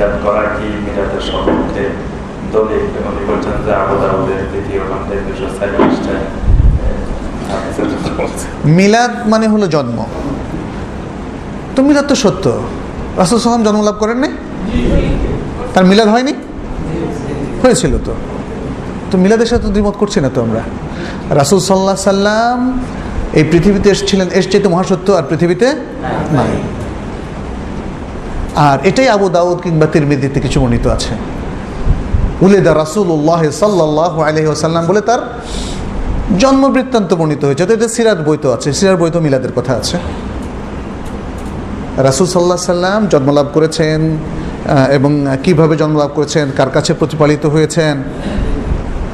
মিলাদ করা কি মিলাদের সম্বন্ধে দলিল উনি বলছেন যে আবু দাউদের দ্বিতীয় খণ্ডে দুশো ছাব্বিশটায় মিলাদ মানে হলো জন্ম। তো মিলাদ তো সত্য। রাসুল সাল্লাম জন্মলাভ করেন নাই তার মিলাদ হয়নি? হয়েছিল তো। তো মিলাদের সাথে তো দ্বিমত করছি না তো আমরা। রাসুল সাল্লাহ সাল্লাম এই পৃথিবীতে এসেছিলেন এসছে তো মহাসত্য আর পৃথিবীতে নাই। আর এটাই আবু দাউদ কিংবা তিরমিদিতে কিছু বর্ণিত আছে। উলেদা রাসুল্লাহ সাল্লাহ আলহি আসাল্লাম বলে তার জন্ম বৃত্তান্ত বর্ণিত হয়েছে। তো এটা সিরাত তো আছে বই তো মিলাদের কথা আছে। রাসুল সাল্লাহ সাল্লাম জন্মলাভ করেছেন এবং কীভাবে জন্মলাভ করেছেন, কার কাছে প্রতিপালিত হয়েছেন,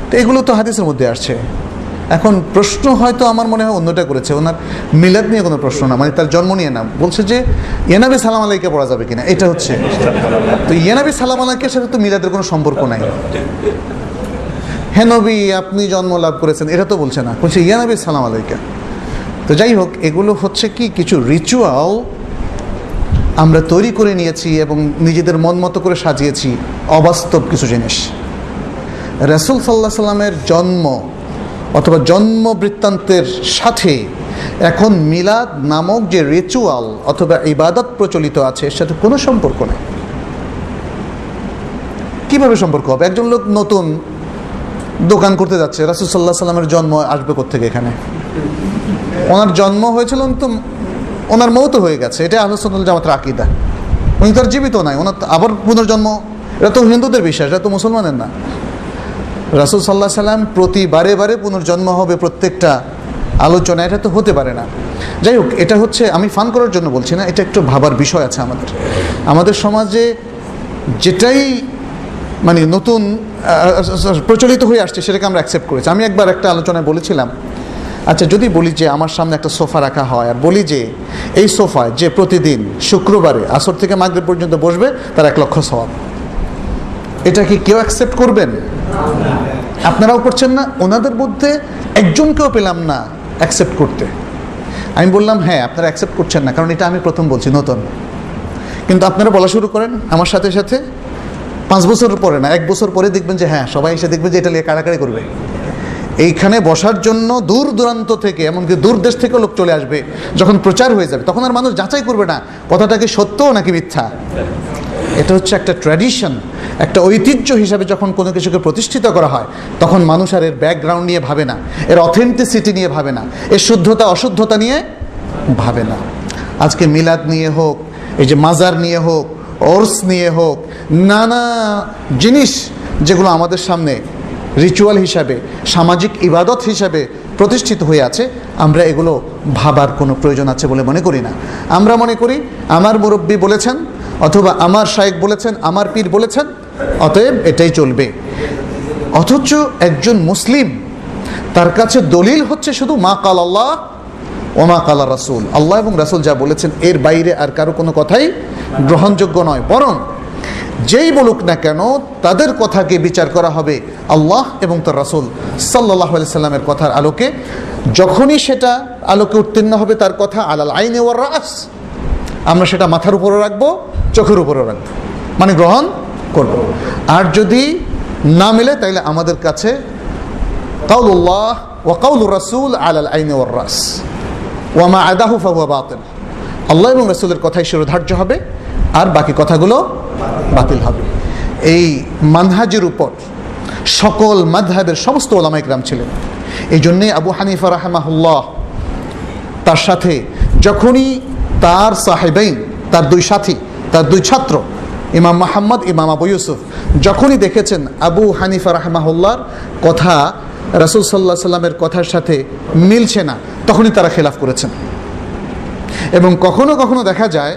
তো এগুলো তো হাদিসের মধ্যে আসছে। এখন প্রশ্ন হয়তো আমার মনে হয় অন্যটা করেছে, ওনার মিলাদ নিয়ে কোনো প্রশ্ন না মানে তার জন্ম নিয়ে না, বলছে যে ইয়ানাবি সালাম আলাইকে পড়া যাবে কিনা, এটা হচ্ছে। তো ইয়ানাবি সালাম আলাইকের সাথে তো মিলাদের কোনো সম্পর্ক নাই। হে নবী, আপনি জন্ম লাভ করেছেন, এটা তো বলছে না, বলছে ইয়ানাবি সালাম আলাইকা। তো যাই হোক, এগুলো হচ্ছে কি, কিছু রিচুয়াল আমরা তৈরি করে নিয়েছি এবং নিজেদের মন মতো করে সাজিয়েছি, অবাস্তব কিছু জিনিস। রাসুল সাল্লাহ সাল্লামের জন্ম অথবা জন্ম বৃত্তান্তের সাথে এখন মিলাদ নামক যে রিচুয়াল অথবা ইবাদত প্রচলিত আছে, এর সাথে কোনো সম্পর্ক নেই। কীভাবে সম্পর্ক হবে? একজন লোক নতুন দোকান করতে যাচ্ছে, রাসুল সাল্লাহ সাল্লামের জন্ম আসবে কোথেকে এখানে? ওনার জন্ম হয়েছিল তো ওনার মৌত হয়ে গেছে, এটা আলোচনা জামাতের আকিদা। উনি তো আর জীবিত নাই, ওনার আবার পুনর্জন্ম, এটা তো হিন্দুদের বিশ্বাস, এটা তো মুসলমানের না। রাসুল সাল্লাহ সাল্লাম প্রতি বারে বারে পুনর্জন্ম হবে প্রত্যেকটা আলোচনা, এটা তো হতে পারে না। যাই হোক, এটা হচ্ছে, আমি ফান করার জন্য বলছি না, এটা একটু ভাবার বিষয় আছে আমাদের। আমাদের সমাজে যেটাই মানে নতুন প্রচলিত হয়ে আসছে, সেটাকে আমরা অ্যাকসেপ্ট করেছি। আমি একবার একটা আলোচনায় বলেছিলাম আচ্ছা যদি বলি যে আমার সামনে একটা সোফা রাখা হয়, আর বলি যে এই সোফায় যে প্রতিদিন শুক্রবারে আসর থেকে মাগরিব পর্যন্ত বসবে, তার এক লক্ষ সওয়াব। এটা কি কেউ অ্যাকসেপ্ট করবেন? আপনারাও করছেন না, ওনাদের মধ্যে একজনকেও পেলাম না অ্যাকসেপ্ট করতে। আমি বললাম হ্যাঁ আপনারা অ্যাকসেপ্ট করছেন না, কারণ এটা আমি প্রথম বলছি, নতুন। কিন্তু আপনারা বলা শুরু করেন, আমার সাথে সাথে পাঁচ বছর পরে না, এক বছর পরে দেখবেন যে হ্যাঁ সবাই এসে দেখবেন যে, এটা নিয়ে কাড়াকাড়ি করবে। এইখানে বসার জন্য দূর দূরান্ত থেকে, এমনকি দূর দেশ থেকে লোক চলে আসবে, যখন প্রচার হয়ে যাবে, তখন আর মানুষ যাচাই করবে না, কথাটা কি সত্য নাকি মিথ্যা? এটা হচ্ছে একটা ট্র্যাডিশন একটা ঐতিহ্য হিসাবে যখন কোনো কিছুকে প্রতিষ্ঠিত করা হয়, তখন মানুষ আর এর ব্যাকগ্রাউন্ড নিয়ে ভাবে না, এর অথেন্টিসিটি নিয়ে ভাবে না, এর শুদ্ধতা, অশুদ্ধতা নিয়ে ভাবে না। আজকে মিলাদ নিয়ে হোক, এই যে মাজার নিয়ে হোক, ওর্স নিয়ে হোক, নানা জিনিস যেগুলো আমাদের সামনে রিচুয়াল হিসাবে, সামাজিক ইবাদত হিসাবে প্রতিষ্ঠিত হয়ে আছে, আমরা এগুলো ভাবার কোনো প্রয়োজন আছে বলে মনে করি না। আমরা মনে করি, আমার মুরব্বী বলেছেন অথবা আমার শায়েক বলেছেন, আমার পীর বলেছেন, অতএব এটাই চলবে। অথচ একজন মুসলিম, তার কাছে দলিল হচ্ছে শুধু মা কাল আল্লাহ ওমা কালা রাসুল। আল্লাহ এবং রাসুল যা বলেছেন, এর বাইরে আর কারও কোনো কথাই গ্রহণযোগ্য নয়। বরং যেই বলুক না কেন, তাদের কথাকে বিচার করা হবে আল্লাহ এবং তার রাসুল সাল্লাহ সাল্লামের কথার আলোকে। যখনই সেটা আলোকে উত্তীর্ণ হবে তার কথা আলাল আইনে ওয়ার রাস। আমরা সেটা মাথার উপরে রাখব, চোখের উপরে রাখব। মানে গ্রহণ করব। আর যদি না মিলে, তাইলে আমাদের কাছে কাউল্লাহ ও কাউলুর রাসুল আলাল আইনে ওয়ার রাস। ওয়ামা আদাহু ফাহুয়া বাতিল। আল্লাহ এবং রসুলের কথাই শিরোধার্য হবে, আর বাকি কথাগুলো বাতিল হবে। এই মানহাজের উপর সকল মাধাবের সমস্ত ওলামাইকরাম ছিলেন। এই জন্যে আবু হানিফা রাহমাহুল্লাহ তার সাথে যখনই তার সাহেবাইন, তার দুই সাথী, তার দুই ছাত্র, ইমাম মাহমদ, ইমাম আবু ইউসুফ। যখনই দেখেছেন আবু হানিফা রাহমাহুল্লাহর কথা, রাসুল সাল্লাহ সাল্লামের কথার সাথে মিলছে না, তখনই তারা খেলাফ করেছেন। এবং কখনো কখনো দেখা যায়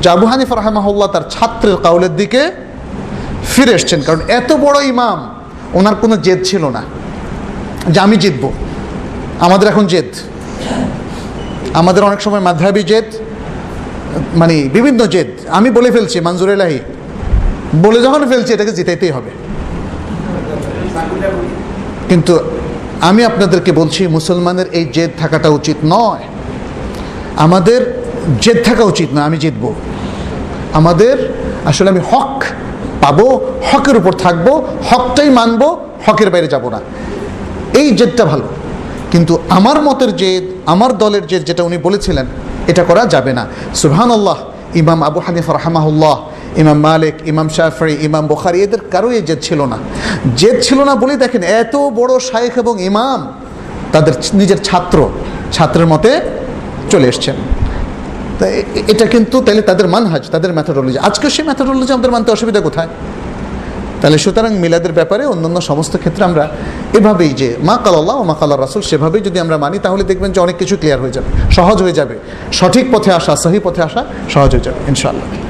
যে আবু হানিফা রাহমাহুল্লাহ তার ছাত্রের কাউলের দিকে ফিরে এসছেন। কারণ এত বড় ইমাম, ওনার কোনো জেদ ছিল না যে আমি জিতব। আমাদের এখন জেদ। আমাদের অনেক সময় মাধাবী জেদ মানে বিভিন্ন জেদ। আমি বলে ফেলছি মানজুর এলাহি। বলে যখন ফেলছি, এটাকে জিতাইতেই হবে। কিন্তু আমি আপনাদেরকে বলছি, মুসলমানের এই জেদ থাকাটা উচিত নয়। আমাদের জেদ থাকা উচিত না আমি জিতব। আমাদের, আসলে আমি হক পাবো, হকের উপর থাকব, হকটাই মানবো, হকের বাইরে যাব না। এই জেদটা ভালো। কিন্তু আমার মতের জেদ, আমার দলের জেদ যেটা উনি বলেছিলেন এটা করা যাবে না। সুবহান আল্লাহ ইমাম আবু হানিফ রহমাহুল্লাহ, ইমাম মালিক, ইমাম শাফরি ইমাম বুখারি, এদের কারও এই জেদ ছিল না। জেদ ছিল না বলেই দেখেন এত বড় শায়েখ এবং ইমাম তাদের নিজের ছাত্র, ছাত্রের মতে চলে এসছেন। এটা কিন্তু তাহলে তাদের মানহাজ, তাদের ম্যাথোডোলজি আজকে সেই ম্যাথোডোলজি আমাদের মানতে অসুবিধা কোথায়? তাহলে সুতরাং মিলাদের ব্যাপারে অন্যান্য সমস্ত ক্ষেত্রে আমরা এভাবেই যে মা কালাল্লাহ ও মা কাল রাসুল সেভাবেই যদি আমরা মানি, তাহলে দেখবেন যে অনেক কিছু ক্লিয়ার হয়ে যাবে। সহজ হয়ে যাবে। সঠিক পথে আসা, সহি পথে আসা সহজ হয়ে যাবে, ইনশাআল্লাহ।